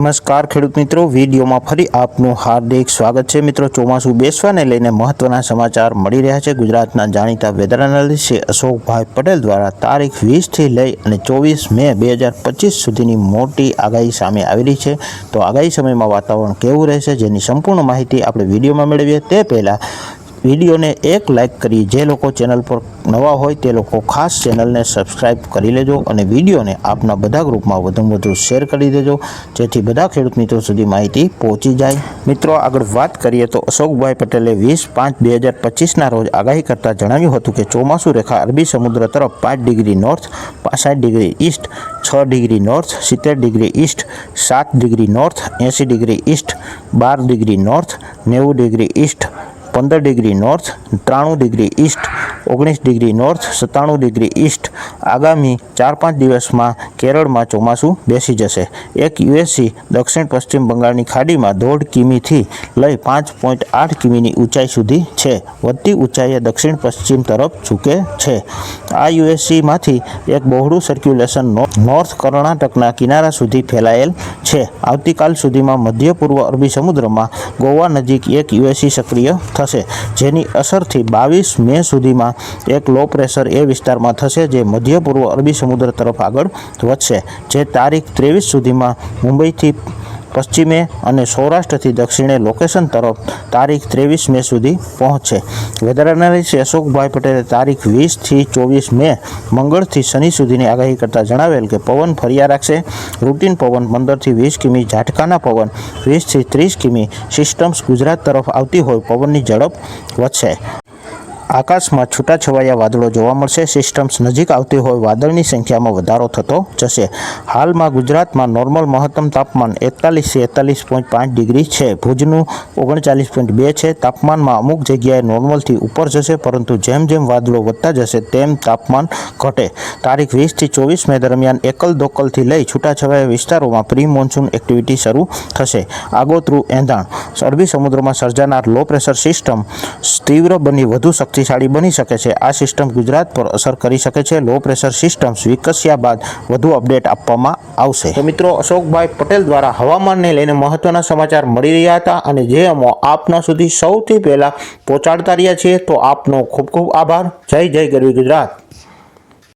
નમસ્કાર ખેડૂત મિત્રો, વિડીયોમાં ફરી આપનું હાર્દિક સ્વાગત છે. મિત્રો, ચોમાસું બેસવાને લઈને મહત્વના સમાચાર મળી રહ્યા છે. ગુજરાતના જાણીતા વેધર એનાલિસ્ટ અશોકભાઈ પટેલ દ્વારા તારીખ વીસથી લઈ અને ચોવીસ મે બે હજાર પચીસ સુધીની મોટી આગાહી સામે આવી રહી છે. તો આગાહી સમયમાં વાતાવરણ કેવું રહેશે, જેની સંપૂર્ણ માહિતી આપણે વિડીયોમાં મેળવીએ. તે પહેલાં વિડીયોને એક લાઇક કરી જે લોકો ચેનલ પર નવા હોય તે લોકો ખાસ ચેનલને સબસ્ક્રાઇબ કરી લેજો અને વિડીયોને આપના બધા ગ્રુપમાં વધુમાં વધુ શેર કરી દેજો. જેથી બધા ખેડૂત મિત્રો સુધી માહિતી પહોંચી જાય. મિત્રો, આગળ વાત કરીએ તો અશોકભાઈ પટેલે વીસ પાંચ બે હજાર પચીસના રોજ આગાહી કરતાં જણાવ્યું હતું કે ચોમાસુ રેખા અરબી સમુદ્ર તરફ પાંચ ડિગ્રી નોર્થ, પાસઠ ડિગ્રી ઈસ્ટ, છ ડિગ્રી નોર્થ, સિત્તેર ડિગ્રી ઈસ્ટ, સાત ડિગ્રી નોર્થ, એંસી ડિગ્રી ઈસ્ટ, બાર ડિગ્રી નોર્થ, નેવું ડિગ્રી ઈસ્ટ પંદર ડિગ્રી નોર્થ ત્રાણું ડિગ્રી ઈસ્ટ ઓગણીસ ડિગ્રી નોર્થ સત્તાણું ડિગ્રી ઈસ્ટ આગામી ચાર પાંચ દિવસમાં કેરળમાં ચોમાસું બેસી જશે. એક યુએસસી દક્ષિણ પશ્ચિમ બંગાળની ખાડીમાં દોઢ કિમીથી લઈ પાંચ પોઈન્ટ આઠ કિમીની ઊંચાઈ સુધી છે. વધતી ઊંચાઈએ દક્ષિણ પશ્ચિમ તરફ ઝૂકે છે. આ યુએસસીમાંથી એક બહોળું સર્ક્યુલેશન નોર્થ કર્ણાટકના કિનારા સુધી ફેલાયેલ છે. આવતીકાલ સુધીમાં મધ્ય પૂર્વ અરબી સમુદ્રમાં ગોવા નજીક એક યુએસસી સક્રિય થશે, જેની અસરથી બાવીસ મે સુધીમાં એક લો પ્રેશર એ વિસ્તારમાં થશે, જે મધ્ય પૂર્વ અરબી સમુદ્ર તરફ આગળ વધશે, જે તારીખ ત્રેવીસ સુધીમાં મુંબઈથી પશ્ચિમે અને સૌરાષ્ટ્રથી દક્ષિણે લોકેશન તરફ તારીખ ત્રેવીસ મે સુધી પહોંચશે વેધર એનાલિસ્ટ અશોકભાઈ પટેલે તારીખ વીસથી ચોવીસ મે મંગળથી શનિ સુધીની આગાહી કરતાં જણાવેલ કે પવન ફર્યા રાખશે. રૂટીન પવન પંદરથી વીસ કિમી, ઝાટકાના પવન વીસથી ત્રીસ કિમી સિસ્ટમ્સ ગુજરાત તરફ આવતી હોય પવનની ઝડપ વધશે. આકાશમાં છૂટાછવાયા વાદળો જોવા મળશે. સિસ્ટમ્સ નજીક આવતી હોય વાદળની સંખ્યામાં વધારો થતો જશે. હાલમાં ગુજરાતમાં નોર્મલ મહત્તમ તાપમાન એકતાલીસથી એકતાલીસ પોઈન્ટ પાંચ ડિગ્રી છે. ભુજનું ઓગણચાલીસ પોઈન્ટ બે છે. તાપમાનમાં અમુક જગ્યાએ નોર્મલથી ઉપર જશે, પરંતુ જેમ જેમ વાદળો વધતા જશે, તેમ તાપમાન ઘટે. તારીખ વીસથી ચોવીસ મે દરમિયાન એકલ દોકલથી લઈ છૂટાછવાયા વિસ્તારોમાં પ્રી મોન્સૂન એક્ટિવિટી શરૂ થશે. આગોતરું એંધાણ. અરબી સમુદ્રમાં સર્જાનાર લો પ્રેશર સિસ્ટમ તીવ્ર બની વધુ શક્તિશાળી બની શકે છે. આ સિસ્ટમ ગુજરાત પર અસર કરી શકે છે. લો પ્રેશર સિસ્ટમ્સ વિકસ્યા બાદ વધુ અપડેટ આપવામાં આવશે. તો મિત્રો, અશોકભાઈ પટેલ દ્વારા હવામાનને લઈને મહત્વના સમાચાર મળી રહ્યા હતા અને જે અમો આપના સુધી સૌથી પહેલાં પહોંચાડતા રહ્યા છીએ, તો આપનો ખૂબ ખૂબ આભાર. જય જય ગરવી ગુજરાત.